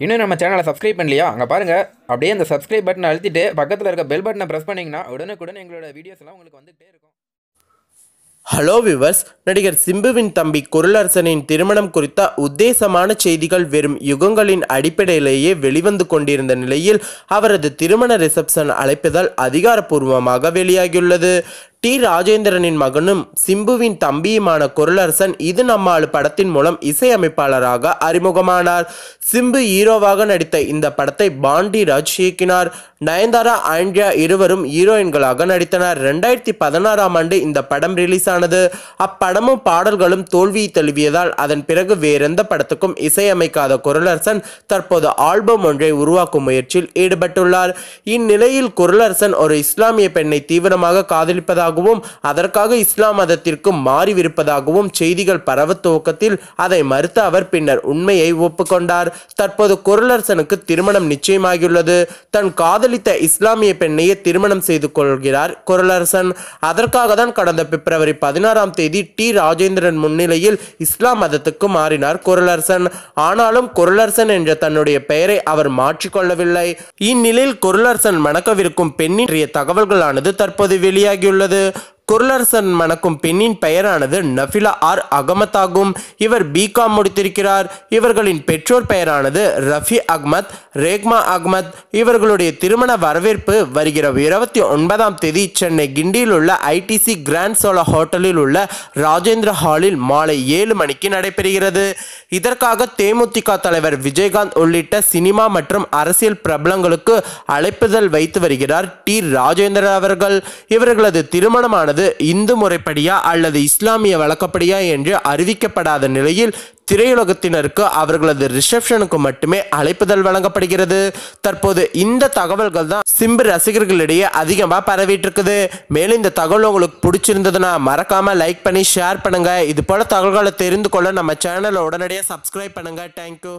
இன்னும் நம்ம சேனலை சப்ஸ்கிரைப் பண்ணலையா? அங்கே பாருங்கள் அப்படியே அந்த சப்ஸ்கிரைப் பட்டனை அழுத்திட்டு பக்கத்தில் இருக்க பெல் பட்டனை ப்ரெஸ் பண்ணிங்கன்னா உடனுக்குடன் எங்களோட வீடியோஸ்லாம் உங்களுக்கு வந்துகிட்டே இருக்கும். ஹலோ விவர்ஸ் நடிகர் சிம்புவின் தம்பி குரலரசனின் திருமணம் குறித்த உத்தேசமான செய்திகள் வெறும் யுகங்களின் அடிப்படையிலேயே வெளிவந்து கொண்டிருந்த நிலையில் அவரது திருமண ரிசப்ஷன் அழைப்புதல் அதிகாரப்பூர்வமாக வெளியாகியுள்ளது. டி. ராஜேந்திரனின் மகனும் சிம்புவின் தம்பியுமான குரலரசன் இது நம்மால் படத்தின் மூலம் இசையமைப்பாளராக அறிமுகமானார். சிம்பு ஹீரோவாக நடித்த இந்த படத்தை பாண்டி ராஜ் இயக்கினார். நயன்தாரா ஆண்ட்ரியா இருவரும் ஹீரோயின்களாக நடித்தனர். ரெண்டாயிரத்தி பதினாறாம் ஆண்டு இந்த படம் ரிலீஸ் ஆனது அப்படமும் பாடல்களும் தோல்வியை தழுவியதால் அதன் பிறகு வேறெந்த படத்துக்கும் இசையமைக்காத குரலரசன் தற்போது ஆல்பம் ஒன்றை உருவாக்கும் முயற்சியில் ஈடுபட்டுள்ளார். இந்நிலையில் குரலரசன் ஒரு இஸ்லாமிய பெண்ணை தீவிரமாக காதலிப்பதாகவும் அதற்காக இஸ்லாம் மதத்திற்கு மாறிவிருப்பதாகவும் செய்திகள் பரவ துவக்கத்தில் அதை மறுத்த அவர் பின்னர் உண்மையை ஒப்புக்கொண்டார். தற்போது குரலரசனுக்கு திருமணம் நிச்சயமாகியுள்ளது. தன் காதலித்த இஸ்லாமிய பெண்ணையே திருமணம் செய்து கொள்கிறார் குரலரசன். அதற்காக தான் கடந்த பிப்ரவரி பதினாறாம் தேதி டி. ராஜேந்திரன் முன்னிலையில் இஸ்லாம் மதத்துக்கு மாறினார் குரலரசன். ஆனாலும் குரலரசன் என்ற தன்னுடைய பெயரை அவர் மாற்றிக்கொள்ளவில்லை. இந்நிலையில் குரலரசன் மணக்கவிருக்கும் பெண்ணின் தகவல்களானது தற்போது வெளியாகியுள்ளது. the குரலரசன் மணக்கும் பெண்ணின் பெயரானது நஃபிலா ஆர் அகமதாகும். இவர் பிகாம் முடித்திருக்கிறார். இவர்களின் பெற்றோர் பெயரானது ரஃபி அகமத் ரேக்மா அகமத். இவர்களுடைய திருமண வரவேற்பு வருகிற இருபத்தி ஒன்பதாம் தேதி சென்னை கிண்டியில் உள்ள ஐடிசி கிராண்ட் சோலா ஹோட்டலில் உள்ள ராஜேந்திர ஹாலில் மாலை ஏழு மணிக்கு நடைபெறுகிறது. இதற்காக தேமுதிக தலைவர் விஜயகாந்த் உள்ளிட்ட சினிமா மற்றும் அரசியல் பிரபலங்களுக்கு அழைப்புதல் வைத்து வருகிறார் டி ராஜேந்திரன் அவர்கள். இவர்களது திருமணமானது இந்து முறைப்படியா அல்லது இஸ்லாமிய வழக்கப்படியா என்று அறிவிக்கப்படாத நிலையில் திரையுலகத்தினருக்கு அவர்களது ரிசப்ஷனுக்கு மட்டுமே அழைப்புதல் வழங்கப்படுகிறது. தற்போது இந்த தகவல்கள் தான் சிம்பு ரசிகர்களிடையே அதிகமாக பரவிட்டு இருக்குது மேலும் இந்த தகவல் உங்களுக்கு பிடிச்சிருந்ததுன்னா மறக்காம லைக் பண்ணி ஷேர் பண்ணுங்க. இது போல தகவல்களை தெரிந்து கொள்ள நம்ம சேனலை உடனடியாக சப்ஸ்கிரைப் பண்ணுங்க. தேங்க்யூ